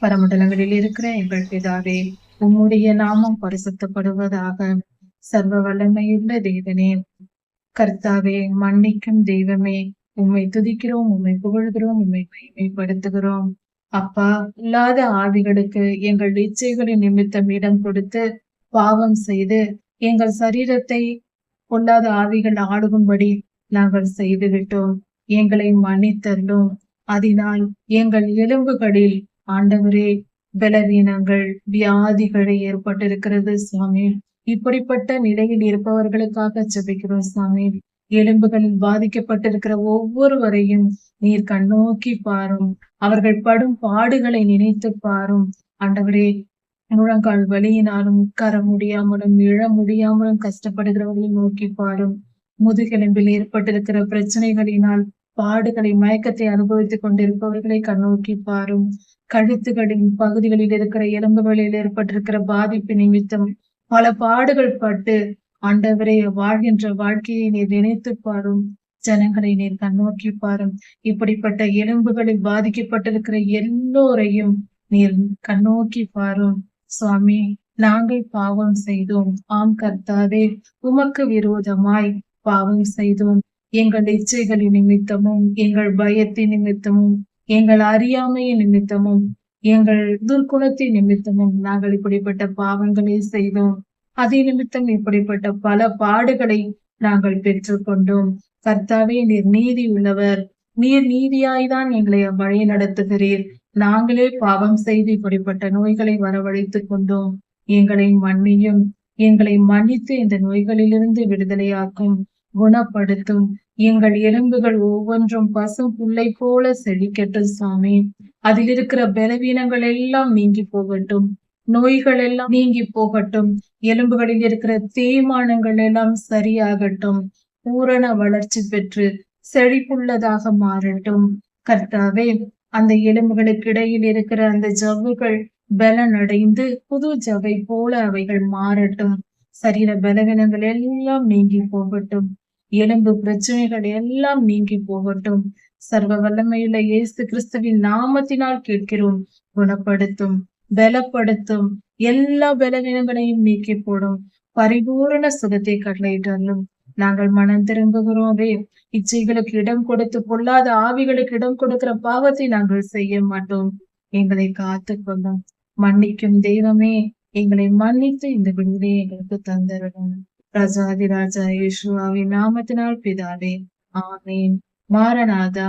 பரமண்டலங்களில் இருக்கிற எங்கள் பிதாவே உம்முடைய நாமம் பரிசுத்தப்படுவதாக சர்வ வல்லமையுள்ள தேவனே. கர்த்தாவே மன்னிக்கும் தெய்வமே உம்மை துதிக்கிறோம் உண்மை புகழ்கிறோம் உண்மை மகிமைப்படுத்துகிறோம். அப்பா இல்லாத ஆவிகளுக்கு எங்கள் இச்சைகளின் நிமித்தம் இடம் கொடுத்து பாவம் செய்து எங்கள் சரீரத்தை பொல்லாத ஆவிகள் ஆடுகும்படி நாங்கள் செய்துவிட்டோம். எங்களை மன்னித்தருளும். அதனால் எங்கள் எலும்புகளில் ஆண்டவரே பலவீனங்கள் வியாதிகள் ஏற்பட்டிருக்கிறது சுவாமி. இப்படிப்பட்ட நிலையில் இருப்பவர்களுக்காக ஜெபிக்கிறோம் சுவாமி. எலும்புகளில் பாதிக்கப்பட்டிருக்கிற ஒவ்வொருவரையும் நீர் கண்ணோக்கி பாரும். அவர்கள் படும் பாடுகளை நினைத்து பாரும். ஆண்டவரே முழங்கால் வலியினாலும் உட்கார முடியாமலும் இழ முடியாமலும் கஷ்டப்படுகிறவர்களை நோக்கி பாரும். முதுகெலும்பில் ஏற்பட்டிருக்கிற பிரச்சனைகளினால் பாடுகளை மயக்கத்தை அனுபவித்துக் கொண்டிருப்பவர்களை கண்ணோக்கி பாரும். கழுத்துகளின் பகுதிகளில் இருக்கிற எலும்புகளில் ஏற்பட்டிருக்கிற பாதிப்பு நிமித்தம் பல பாடுகள் பட்டு ஆண்டவரே வாழ்கின்ற வாழ்க்கையை நீர் நினைத்து பாரும். ஜனங்களை நீர் கண்ணோக்கி பாரும். இப்படிப்பட்ட எலும்புகளில் பாதிக்கப்பட்டிருக்கிற எல்லோரையும் நீர் கண்ணோக்கி பாரும். சுவாமி நாங்கள் பாவம் செய்தோம். ஆம் கர்த்தாவே உமக்கு விரோதமாய் பாவம் செய்தோம். எங்கள் இச்சைகளின் நிமித்தமும் எங்கள் பயத்தின் நிமித்தமும் எங்கள் அறியாமையின் நிமித்தமும் எங்கள் துர்க்குணத்தின் நிமித்தமும் நாங்கள் இப்படிப்பட்ட பாவங்களை செய்தோம். அதே நிமித்தம் இப்படிப்பட்ட பல பாடுகளை நாங்கள் பெற்றுக்கொண்டோம் கர்த்தாவே நீர் நீதி உள்ளவர். நீர் நீதியாய்தான் எங்களை வழி நடத்துகிறீர். நாங்களே பாவம் செய்து இப்படிப்பட்ட நோய்களை வரவழைத்துக் கொண்டோம். எங்களை மன்னியும். எங்களை மன்னித்து இந்த நோய்களிலிருந்து விடுதலையாக்கும். குணப்படுத்தும். எங்கள் எலும்புகள் ஒவ்வொன்றும் பசும் புல்லை போல செழிக்கட்டும் சுவாமி அதில் இருக்கிற பலவீனங்கள் எல்லாம் நீங்கி போகட்டும். நோய்கள் எல்லாம் நீங்கி போகட்டும். எலும்புகளில் இருக்கிற தேய்மானங்கள் எல்லாம் சரியாகட்டும். பூரண வளர்ச்சி பெற்று செழிப்புள்ளதாக மாறட்டும். கர்த்தாவே அந்த எலும்புகளுக்கு இடையில் இருக்கிற அந்த ஜவ்வுகள் பலன் அடைந்து புது ஜவை போல அவைகள் மாறட்டும். சரீர பலவீனங்கள் எல்லாம் நீங்கி போகட்டும். எலும்பு பிரச்சனைகள் எல்லாம் நீங்கி போகட்டும். சர்வ வல்லமையுள்ள இயேசு கிறிஸ்துவின் நாமத்தினால் கேட்கிறோம். குணப்படுத்தும் பலப்படுத்தும் எல்லா பலவீனங்களையும் நீக்கி போடும். பரிபூரண சுகத்தை கட்டளையிட்டாலும் நாங்கள் மனம் திரும்புகிறோமே இச்சைகளுக்கு இடம் கொடுத்து பொல்லாத ஆவிகளுக்கு இடம் கொடுக்கிற பாவத்தை நாங்கள் செய்ய மாட்டோம். எங்களை காத்து கொள்ளும் மன்னிக்கும் தெய்வமே எங்களை மன்னித்து இந்த விடுதலை எங்களுக்கு தந்தரணும் ராஜாதி ராஜா யேசுவாவின் நாமத்தினால் பிதாவே ஆமேன். மாரநாதா